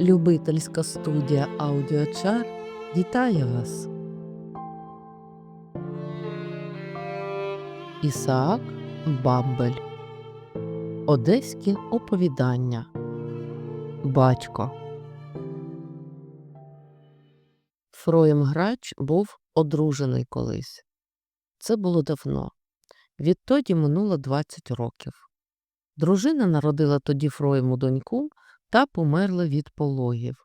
Любительська студія Аудіочар вітає вас. Ісаак Бамбель. Одеські оповідання. Батько. Фроєм Грач був одружений колись. Це було давно. Відтоді минуло 20 років. Дружина народила тоді Фроєму доньку та померла від пологів.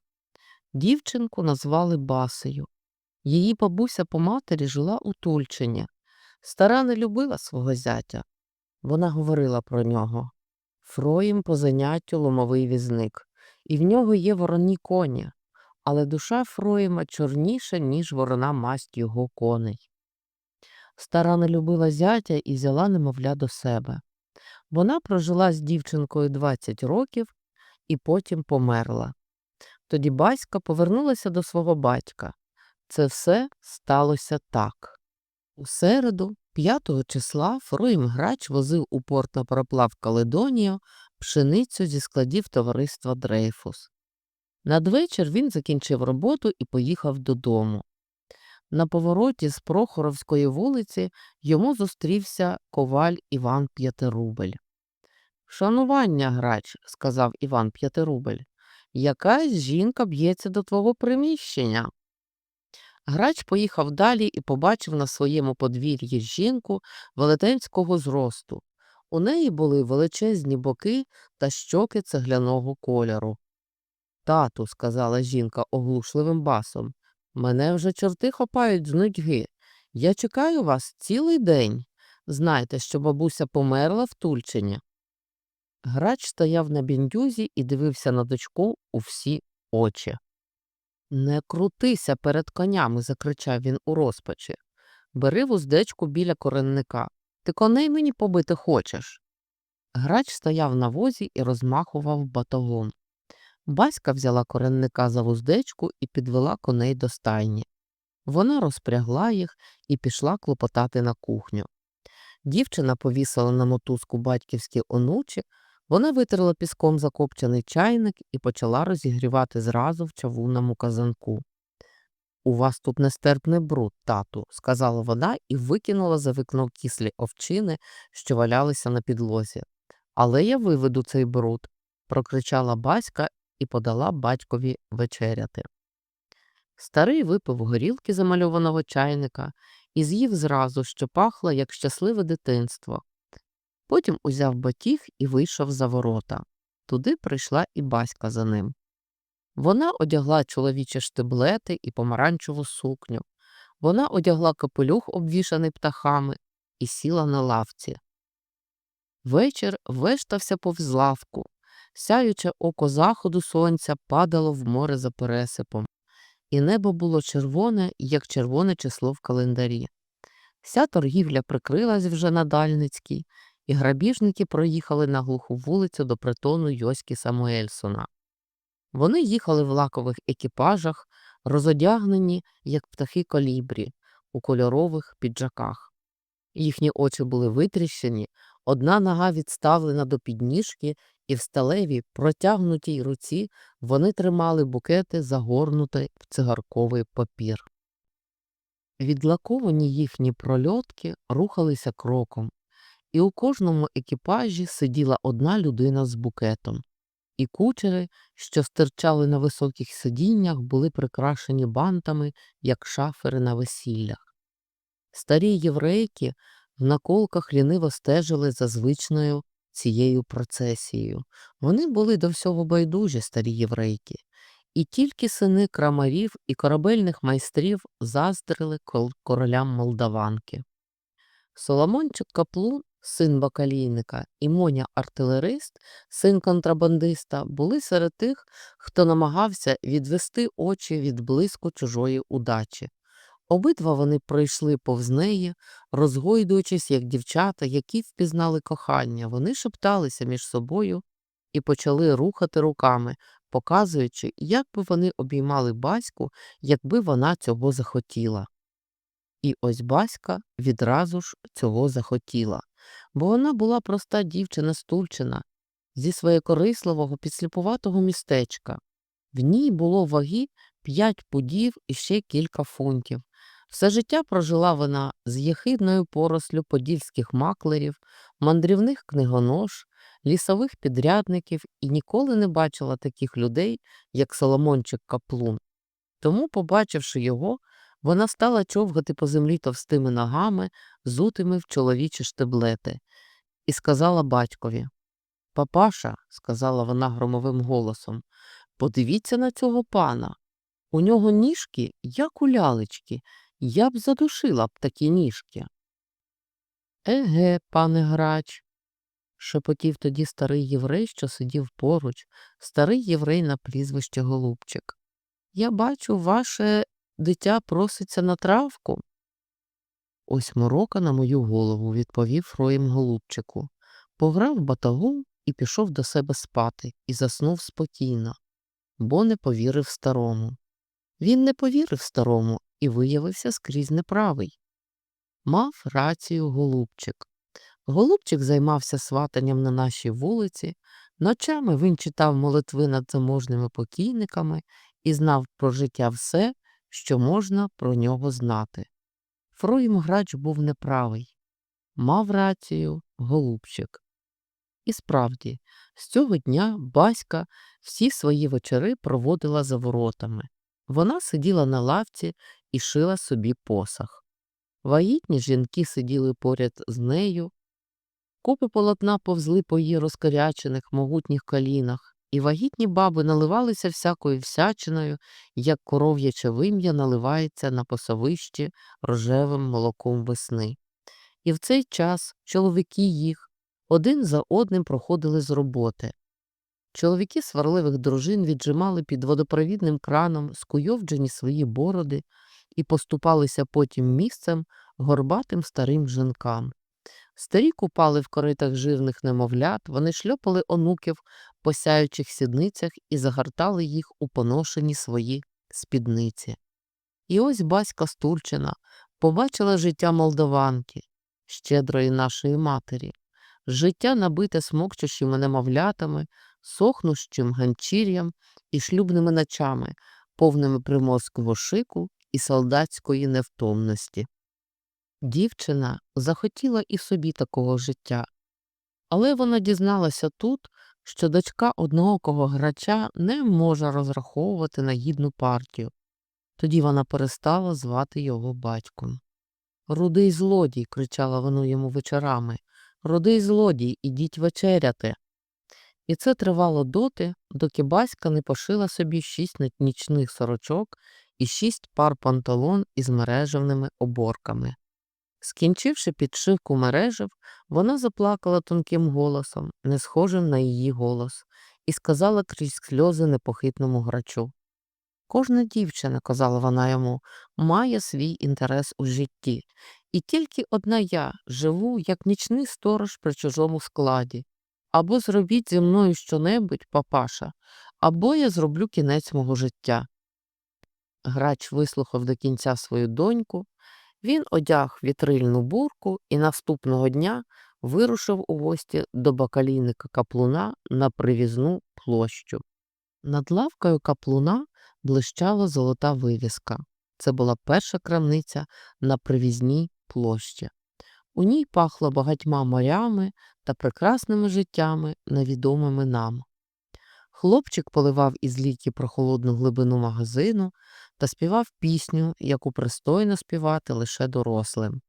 Дівчинку назвали Басею. Її бабуся по матері жила у Тульчині. Стара не любила свого зятя. Вона говорила про нього. Фроїм по заняттю ломовий візник, і в нього є вороні коні, але душа Фроїма чорніша, ніж ворона масть його коней. Стара не любила зятя і взяла немовля до себе. Вона прожила з дівчинкою 20 років і потім померла. Тоді батька повернулася до свого батька. Це все сталося так. У середу, 5 числа, Фроїм Грач возив у порт на пароплав Каледонію пшеницю зі складів товариства Дрейфус. Надвечір він закінчив роботу і поїхав додому. На повороті з Прохоровської вулиці йому зустрівся коваль Іван П'ятирубель. Шанування, грач, сказав Іван П'ятирубель. Якась жінка б'ється до твого приміщення. Грач поїхав далі і побачив на своєму подвір'ї жінку велетенського зросту. У неї були величезні боки та щоки цегляного кольору. Тату, сказала жінка оглушливим басом, мене вже чорти хопають з нудьги. Я чекаю вас цілий день. Знайте, що бабуся померла в Тульчині. Грач стояв на біндюзі і дивився на дочку у всі очі. Не крутися перед конями, закричав він у розпачі. Бери вуздечку біля коренника. Ти коней мені побити хочеш. Грач стояв на возі і розмахував батогом. Баська взяла коренника за вуздечку і підвела коней до стайні. Вона розпрягла їх і пішла клопотати на кухню. Дівчина повісила на мотузку батьківські онучі, вона витерла піском закопчений чайник і почала розігрівати зразу в чавунному казанку. У вас тут нестерпний бруд, тату, сказала вона і викинула за вікно кислі овчини, що валялися на підлозі. Але я виведу цей бруд, прокричала батька і подала батькові вечеряти. Старий випив горілки замальованого чайника і з'їв зразу, що пахло, як щасливе дитинство. Потім узяв батіг і вийшов за ворота. Туди прийшла і баська за ним. Вона одягла чоловічі штиблети і помаранчеву сукню. Вона одягла капелюх, обвішаний птахами, і сіла на лавці. Вечір вештався повз лавку. Сяюче око заходу сонця падало в море за пересипом, і небо було червоне, як червоне число в календарі. Вся торгівля прикрилась вже на Дальницькій, і грабіжники проїхали на глуху вулицю до притону Йоськи Самуельсона. Вони їхали в лакових екіпажах, розодягнені, як птахи колібрі, у кольорових піджаках. Їхні очі були витріщені, одна нога відставлена до підніжки, і в сталевій, протягнутій руці вони тримали букети, загорнуті в цигарковий папір. Відлаковані їхні прольотки рухалися кроком, і у кожному екіпажі сиділа одна людина з букетом, і кучери, що стирчали на високих сидіннях, були прикрашені бантами, як шафери на весіллях. Старі єврейки в наколках ліниво стежили за звичною цією процесією. Вони були до всього байдужі, старі єврейки, і тільки сини крамарів і корабельних майстрів заздрили королям молдаванки. Соломончик Каплун, син бакалійника, і Моня артилерист, син контрабандиста, були серед тих, хто намагався відвести очі від блиску чужої удачі. Обидва вони пройшли повз неї, розгойдуючись, як дівчата, які впізнали кохання. Вони шепталися між собою і почали рухати руками, показуючи, як би вони обіймали батьку, якби вона цього захотіла. І ось Баська відразу ж цього захотіла, бо вона була проста дівчина стульчина зі своєкорисливого підсліпуватого містечка. В ній було ваги 5 пудів і ще кілька фунтів. Все життя прожила вона з єхидною порослю подільських маклерів, мандрівних книгонож, лісових підрядників і ніколи не бачила таких людей, як Соломончик Каплун. Тому, побачивши його, вона стала човгати по землі товстими ногами, зутими в чоловічі штеблети, і сказала батькові Папаша, сказала вона громовим голосом, подивіться на цього пана. У нього ніжки, як у лялечки, я б задушила б такі ніжки. Еге, пане грач, шепотів тоді старий єврей, що сидів поруч, старий єврей на прізвище Голубчик. Я бачу, ваше дитя проситься на травку. Ось морока на мою голову, відповів Фроєм Голубчику. Пограв батагу і пішов до себе спати і заснув спокійно, бо не повірив старому. Він не повірив старому і виявився скрізь неправий. Мав рацію Голубчик. Голубчик займався сватанням на нашій вулиці, ночами він читав молитви над заможними покійниками і знав про життя все, що можна про нього знати. Фроїм грач був неправий. Мав рацію Голубчик. І справді, з цього дня Баська всі свої вечори проводила за воротами. Вона сиділа на лавці і шила собі посах. Вагітні жінки сиділи поряд з нею, купи полотна повзли по її розкарячених могутніх колінах, і вагітні баби наливалися всякою всячиною, як коров'яче вим'я наливається на посовищі рожевим молоком весни. І в цей час чоловіки їх один за одним проходили з роботи. Чоловіки сварливих дружин віджимали під водопровідним краном скуйовджені свої бороди і поступалися потім місцем горбатим старим жінкам. Старі купали в коритах жирних немовлят, вони шльопали онуків по сяючих сідницях і загортали їх у поношені свої спідниці. І ось батька Стурчина побачила життя молдаванки, щедрої нашої матері, життя набите смокчущими немовлятами, сохнущим ганчір'ям і шлюбними ночами, повними приморського шику і солдатської невтомності. Дівчина захотіла і собі такого життя, але вона дізналася тут, що дочка одноокого грача не може розраховувати на гідну партію. Тоді вона перестала звати його батьком. Рудий злодій, кричала вона йому вечорами. Рудий злодій, ідіть вечеряти. І це тривало доти, доки батька не пошила собі шість нічних сорочок і шість пар панталон із мережевними оборками. Скінчивши підшивку мережев, вона заплакала тонким голосом, не схожим на її голос, і сказала крізь сльози непохитному грачу. Кожна дівчина, казала вона йому, має свій інтерес у житті, і тільки одна я живу, як нічний сторож при чужому складі. Або зробіть зі мною щонебудь, папаша, або я зроблю кінець мого життя. Грач вислухав до кінця свою доньку, він одяг вітрильну бурку і наступного дня вирушив у гості до бакалійника каплуна на привізну площу. Над лавкою каплуна блищала золота вивіска. Це була перша крамниця на привізній площі. У ній пахло багатьма морями та прекрасними життями, невідомими нам. Хлопчик поливав із ліки прохолодну глибину магазину та співав пісню, яку пристойно співати лише дорослим.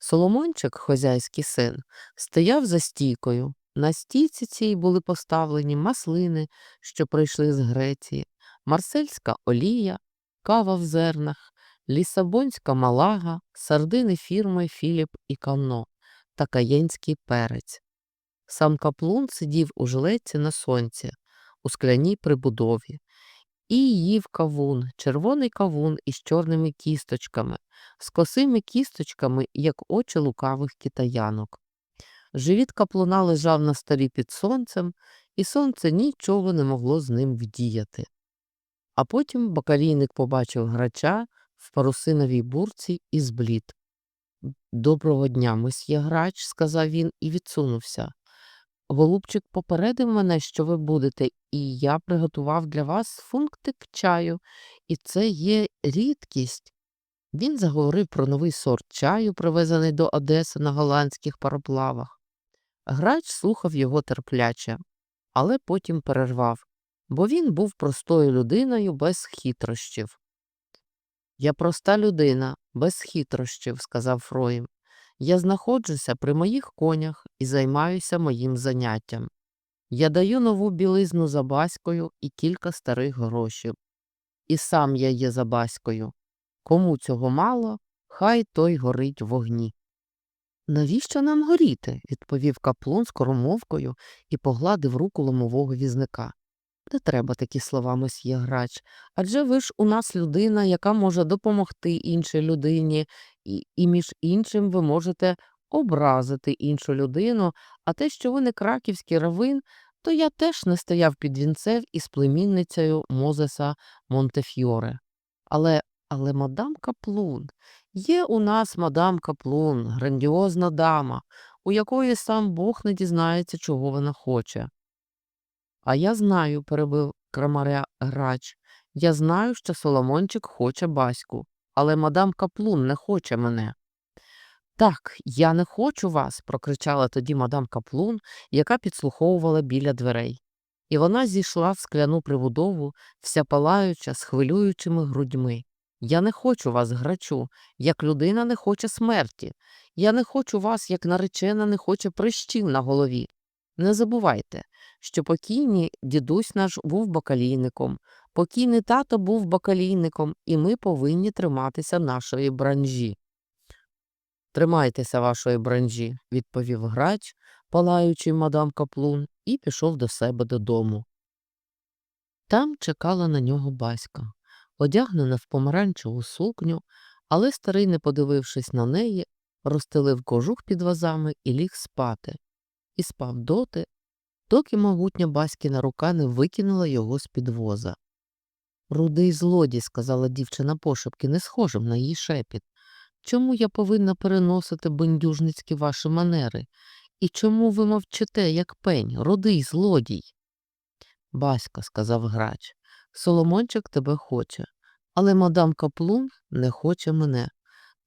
Соломончик, хозяйський син, стояв за стійкою. На стійці цій були поставлені маслини, що прийшли з Греції, марсельська олія, кава в зернах, лісабонська малага, сардини фірми Філіп і Кано та каєнський перець. Сам каплун сидів у жилетці на сонці, у скляній прибудові, і їв кавун, червоний кавун із чорними кісточками, з косими кісточками, як очі лукавих китаянок. Живіт каплуна лежав на столі під сонцем, і сонце нічого не могло з ним вдіяти. А потім бакалійник побачив грача в парусиновій бурці і зблід. Доброго дня, месьє грач, сказав він і відсунувся. Голубчик попередив мене, що ви будете, і я приготував для вас функтик чаю, і це є рідкість. Він заговорив про новий сорт чаю, привезений до Одеси на голландських пароплавах. Грач слухав його терпляче, але потім перервав, бо він був простою людиною без хитрощів. Я проста людина, без хитрощів, сказав Фроїм. Я знаходжуся при моїх конях і займаюся моїм заняттям. Я даю нову білизну за баською і кілька старих грошів. І сам я є за баською. Кому цього мало, хай той горить в вогні. Навіщо нам горіти? відповів каплун скоромовкою і погладив руку ломового візника. Не треба такі слова, месьє грач. Адже ви ж у нас людина, яка може допомогти іншій людині, і, і між іншим ви можете образити іншу людину, а те, що ви не краківський равин, то я теж не стояв під вінцем із племінницею Мозеса Монтефьоре. Але, але мадам Каплун, є у нас мадам Каплун, грандіозна дама, у якої сам Бог не дізнається, чого вона хоче. А я знаю, перебив крамаря грач, я знаю, що Соломончик хоче баську, але мадам Каплун не хоче мене. Так, я не хочу вас, прокричала тоді мадам Каплун, яка підслуховувала біля дверей. І вона зійшла в скляну прибудову, вся палаюча, з хвилюючими грудьми. Я не хочу вас, грачу, як людина не хоче смерті. Я не хочу вас, як наречена не хоче прищів на голові. Не забувайте, що покійний дідусь наш був бакалійником, покійний тато був бакалійником, і ми повинні триматися нашої бранжі. Тримайтеся вашої бранжі, відповів грач, палаючий мадам Каплун, і пішов до себе додому. Там чекала на нього батька, одягнена в помаранчеву сукню, але старий, не подивившись на неї, розстелив кожух під вазами і ліг спати, і спав доти, доки могутня баськіна рука не викинула його з-під воза. Рудий злодій, сказала дівчина пошепки, не схожим на її шепіт. Чому я повинна переносити бендюжницькі ваші манери? І чому ви мовчите, як пень, рудий злодій? Баська, сказав грач, Соломончик тебе хоче, але мадам Каплун не хоче мене.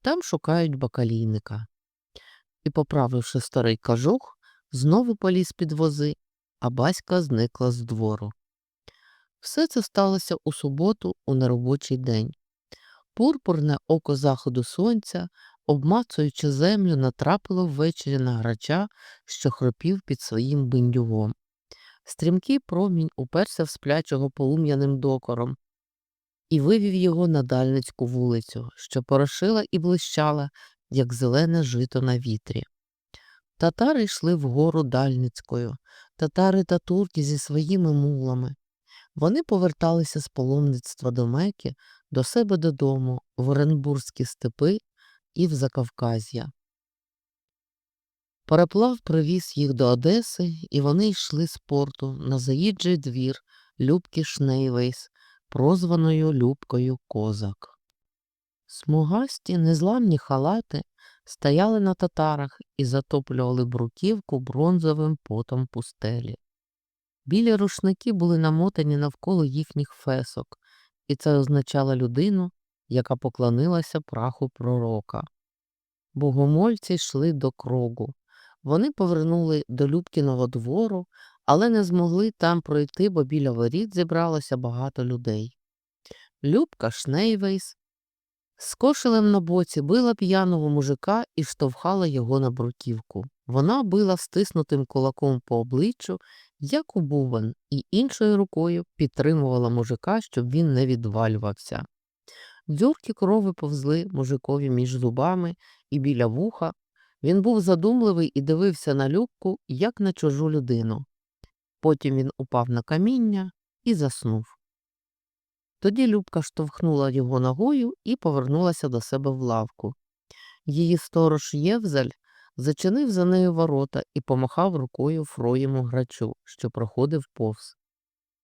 Там шукають бакалійника. І, поправивши старий кажух, знову поліз під вози, а баська зникла з двору. Все це сталося у суботу у неробочий день. Пурпурне око заходу сонця, обмацуючи землю, натрапило ввечері на грача, що хропів під своїм биндюгом. Стрімкий промінь уперся в сплячого полум'яним докором і вивів його на дальницьку вулицю, що порошила і блищала, як зелене жито на вітрі. Татари йшли вгору дальницькою, татари та турки зі своїми мулами. Вони поверталися з паломництва до Меки до себе додому, в Оренбурзькі степи і в Закавказ'я. Переплав привіз їх до Одеси, і вони йшли з порту на заїджий двір Любки Шнейвейс, прозваною Любкою Козак. Смугасті незламні халати стояли на татарах і затоплювали бруківку бронзовим потом пустелі. Білі рушники були намотані навколо їхніх фесок, і це означало людину, яка поклонилася праху пророка. Богомольці йшли до крогу. Вони повернули до Любкіного двору, але не змогли там пройти, бо біля воріт зібралося багато людей. Любка Шнейвейс з кошелем на боці била п'яного мужика і штовхала його на бруківку. Вона била стиснутим кулаком по обличчю, як у бубен, і іншою рукою підтримувала мужика, щоб він не відвалювався. Дзюрки крови повзли мужикові між зубами і біля вуха. Він був задумливий і дивився на Любку, як на чужу людину. Потім він упав на каміння і заснув. Тоді Любка штовхнула його ногою і повернулася до себе в лавку. Її сторож Євзаль зачинив за нею ворота і помахав рукою Фроєму грачу, що проходив повз.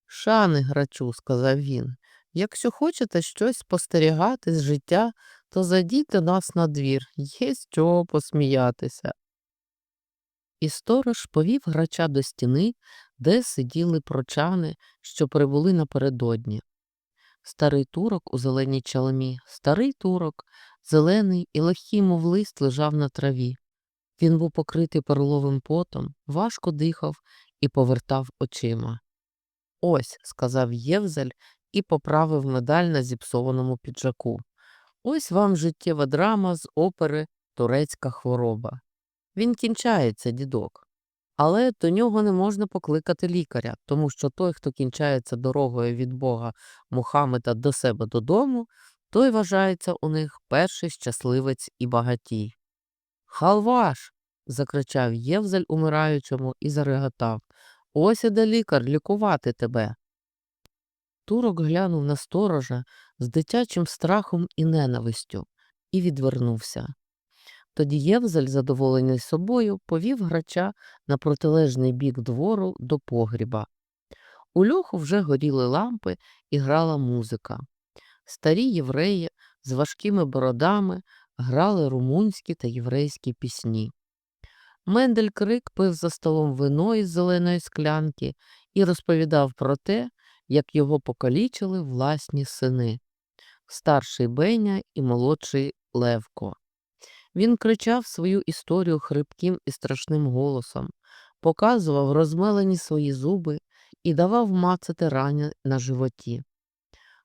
Шани, грачу, сказав він, якщо хочете щось спостерігати з життя, то зайдіть нас на двір, є з чого посміятися. І сторож повів грача до стіни, де сиділи прочани, що прибули напередодні. Старий турок у зеленій чалмі, старий турок, зелений і легкий, мов лист, лежав на траві. Він був покритий перловим потом, важко дихав і повертав очима. Ось, сказав Євзель і поправив медаль на зіпсованому піджаку. Ось вам життєва драма з опери Турецька хвороба. Він кінчається, дідок. Але до нього не можна покликати лікаря, тому що той, хто кінчається дорогою від Бога Мухаммеда до себе додому, той вважається у них перший щасливець і багатій. Халваш. закричав Євзель умираючому і зареготав. Ось іде лікар лікувати тебе. Турок глянув на сторожа з дитячим страхом і ненавистю і відвернувся. Тоді Євзель, задоволений собою, повів грача на протилежний бік двору до погріба. У льоху вже горіли лампи і грала музика. Старі євреї з важкими бородами грали румунські та єврейські пісні. Мендель Крик пив за столом вино із зеленої склянки і розповідав про те, як його покалічили власні сини старший Беня і молодший Левко. Він кричав свою історію хрипким і страшним голосом, показував розмелені свої зуби і давав мацати рані на животі.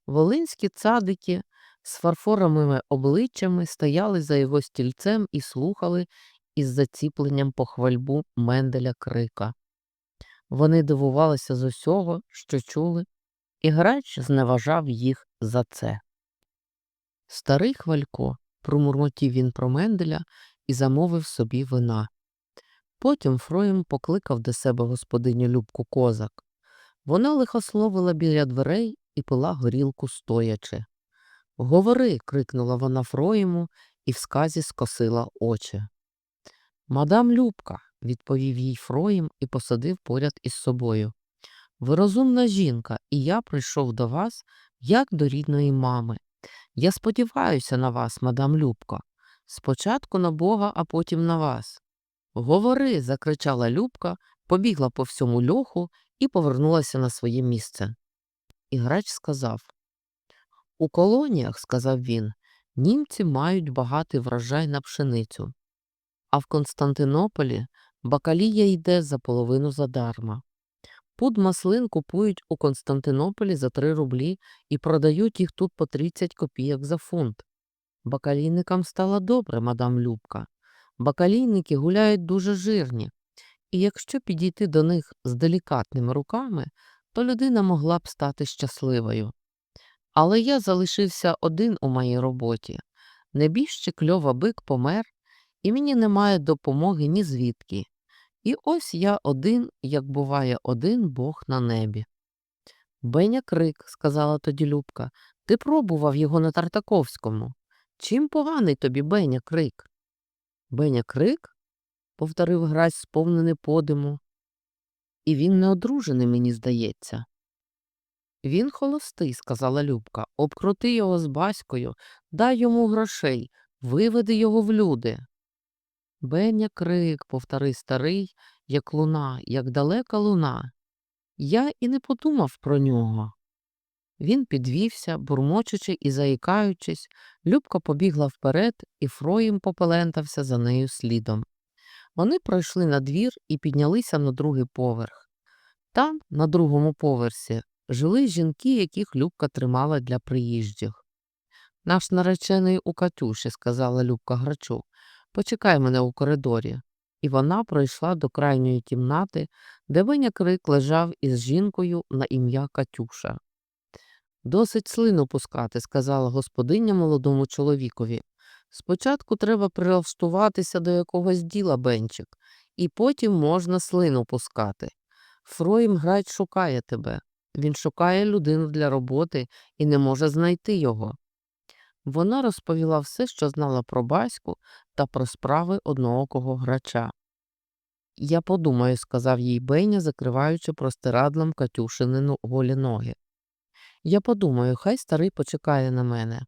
Волинські цадики з фарфоровими обличчями стояли за його стільцем і слухали із заціпленням похвальбу Менделя крика. Вони дивувалися з усього, що чули, і грач зневажав їх за це. Старий хвалько, промурмотів він про Менделя і замовив собі вина. Потім Фроєм покликав до себе господиню Любку козак. Вона лихословила біля дверей і пила горілку стоячи. Говори. крикнула вона Фроєму і в сказі скосила очі. Мадам Любка, відповів їй Фроєм і посадив поряд із собою. Ви розумна жінка, і я прийшов до вас, як до рідної мами. Я сподіваюся на вас, мадам Любко. Спочатку на Бога, а потім на вас. Говори. закричала Любка, побігла по всьому льоху і повернулася на своє місце. І грач сказав У колоніях, сказав він, німці мають багатий врожай на пшеницю, а в Константинополі бакалія йде за половину задарма. Пуд маслин купують у Константинополі за 3 рублі і продають їх тут по 30 копійок за фунт. Бакалійникам стало добре, мадам Любка. Бакалійники гуляють дуже жирні, і якщо підійти до них з делікатними руками, то людина могла б стати щасливою. Але я залишився один у моїй роботі. Небіжчик Льова бик помер, і мені немає допомоги ні звідки. І ось я один, як буває один Бог на небі. Беня крик, сказала тоді Любка, ти пробував його на Тартаковському. Чим поганий тобі Беня крик? Беня крик? повторив грась, сповнений подиму. І він не одружений, мені здається. Він холостий, сказала Любка, обкрути його з баською, дай йому грошей, виведи його в люди. Беня крик, повтори старий, як луна, як далека луна. Я і не подумав про нього. Він підвівся, бурмочучи і заїкаючись, Любка побігла вперед, і Фроїм попелентався за нею слідом. Вони пройшли на двір і піднялися на другий поверх. Там, на другому поверсі, жили жінки, яких Любка тримала для приїжджих. Наш наречений у Катюші, сказала Любка Грачу. Почекай мене у коридорі. І вона пройшла до крайньої кімнати, де Веня крик лежав із жінкою на ім'я Катюша. Досить слину пускати, сказала господиня молодому чоловікові. Спочатку треба прилаштуватися до якогось діла, Бенчик, і потім можна слину пускати. Фроїм грач шукає тебе. Він шукає людину для роботи і не може знайти його. Вона розповіла все, що знала про батьку та про справи одноокого грача. Я подумаю, сказав їй Беня, закриваючи простирадлом Катюшини голі ноги. Я подумаю, хай старий почекає на мене.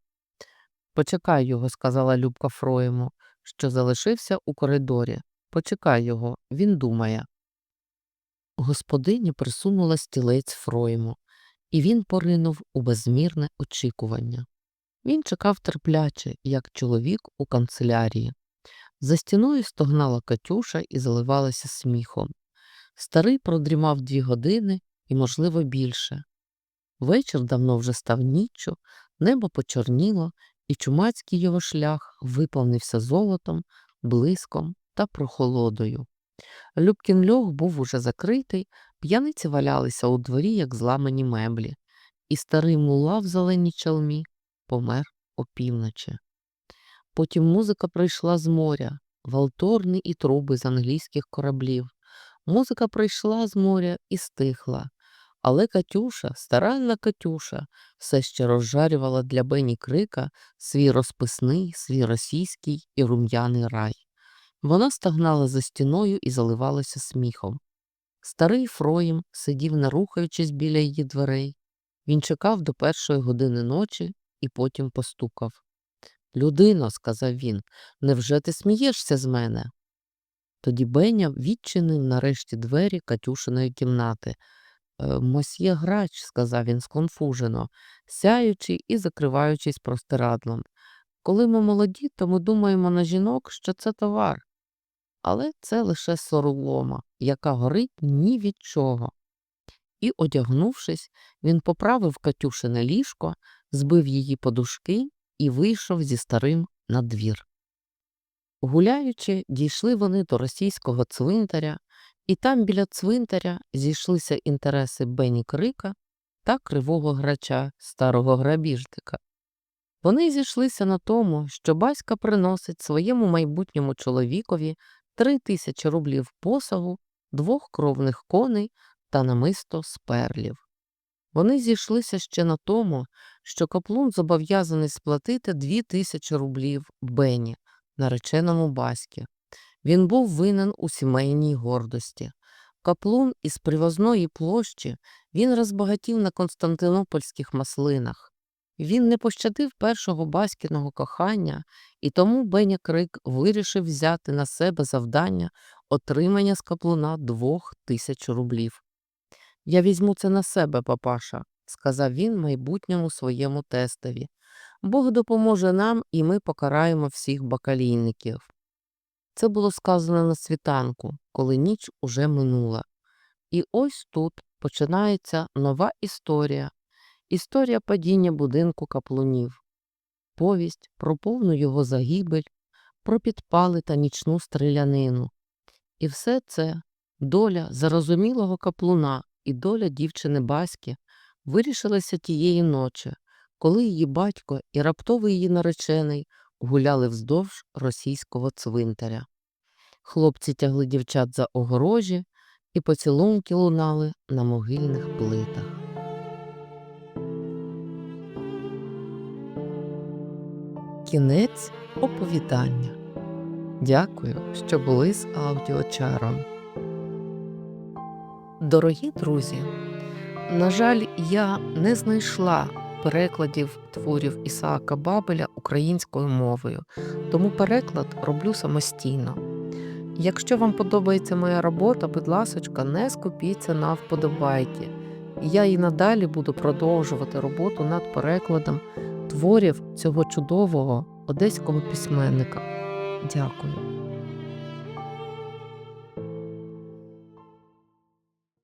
Почекай його, сказала Любка Фроєму, що залишився у коридорі. Почекай його, він думає. Господиня присунула стілець Фройму, і він поринув у безмірне очікування. Він чекав терпляче, як чоловік у канцелярії. За стіною стогнала Катюша і заливалася сміхом. Старий продрімав дві години і, можливо, більше. Вечір давно вже став ніччю, небо почорніло, і чумацький його шлях виповнився золотом, блиском та прохолодою. Любкін льох був уже закритий, п'яниці валялися у дворі, як зламані меблі, і старий мула в зеленій чалмі помер опівночі. Потім музика прийшла з моря, валторни і труби з англійських кораблів. Музика прийшла з моря і стихла, але Катюша, старанна Катюша, все ще розжарювала для Бені Крика свій розписний, свій російський і рум'яний рай. Вона стагнала за стіною і заливалася сміхом. Старий Фроїм сидів, не рухаючись біля її дверей. Він чекав до першої години ночі і потім постукав. Людино, сказав він, невже ти смієшся з мене? Тоді Беня відчинив нарешті двері Катюшиної кімнати. «Е, Мосьє грач, сказав він сконфужено, сяючи і закриваючись простирадлом. Коли ми молоді, то ми думаємо на жінок, що це товар. Але це лише соролома, яка горить ні від чого. І, одягнувшись, він поправив Катюшине ліжко, збив її подушки і вийшов зі старим на двір. Гуляючи, дійшли вони до російського цвинтаря, і там біля цвинтаря зійшлися інтереси Бені Крика та кривого грача, старого грабіжника. Вони зійшлися на тому, що батька приносить своєму майбутньому чоловікові три тисячі рублів посагу, двох кровних коней та намисто з перлів. Вони зійшлися ще на тому, що каплун зобов'язаний сплатити дві тисячі рублів Бені, нареченому баські. Він був винен у сімейній гордості. Каплун із привозної площі він розбагатів на константинопольських маслинах. Він не пощадив першого баськіного кохання, і тому Беня Крик вирішив взяти на себе завдання отримання з каплуна двох тисяч рублів. Я візьму це на себе, папаша, сказав він майбутньому своєму тестові. Бог допоможе нам, і ми покараємо всіх бакалійників. Це було сказано на світанку, коли ніч уже минула. І ось тут починається нова історія історія падіння будинку каплунів, повість про повну його загибель, про підпали та нічну стрілянину. І все це доля зарозумілого каплуна і доля дівчини Баськи вирішилася тієї ночі, коли її батько і раптовий її наречений гуляли вздовж російського цвинтаря. Хлопці тягли дівчат за огорожі, і поцілунки лунали на могильних плитах. Кінець оповідання. Дякую, що були з аудіочаром. Дорогі друзі, на жаль, я не знайшла перекладів творів Ісаака Бабеля українською мовою, тому переклад роблю самостійно. Якщо вам подобається моя робота, будь ласочка, не скупіться на вподобайки. Я і надалі буду продовжувати роботу над перекладом творів цього чудового одеського письменника. Дякую.